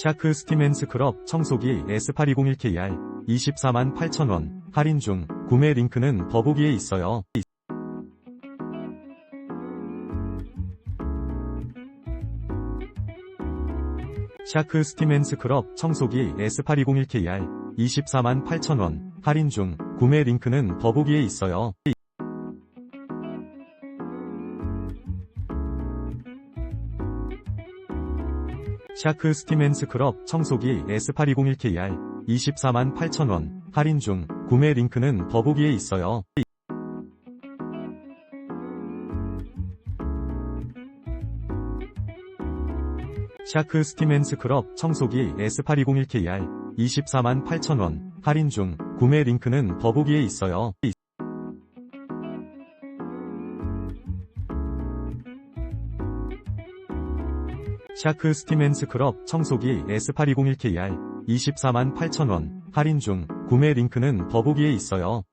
샤크 스팀앤 스크럽 청소기 S8201KR 24만 8천원 할인 중 구매 링크는 더보기에 있어요. 샤크 스팀앤 스크럽 청소기 S8201KR 24만 8천원 할인 중 구매 링크는 더보기에 있어요. 샤크 스팀앤 스크럽 청소기 S8201KR 24만 8천원 할인 중 구매 링크는 더보기에 있어요. 샤크 스팀앤 스크럽 청소기 S8201KR 24만 8천원 할인 중 구매 링크는 더보기에 있어요. 샤크 스팀앤 스크럽 청소기 S8201KR 24만 8천원 할인 중 구매 링크는 더보기에 있어요.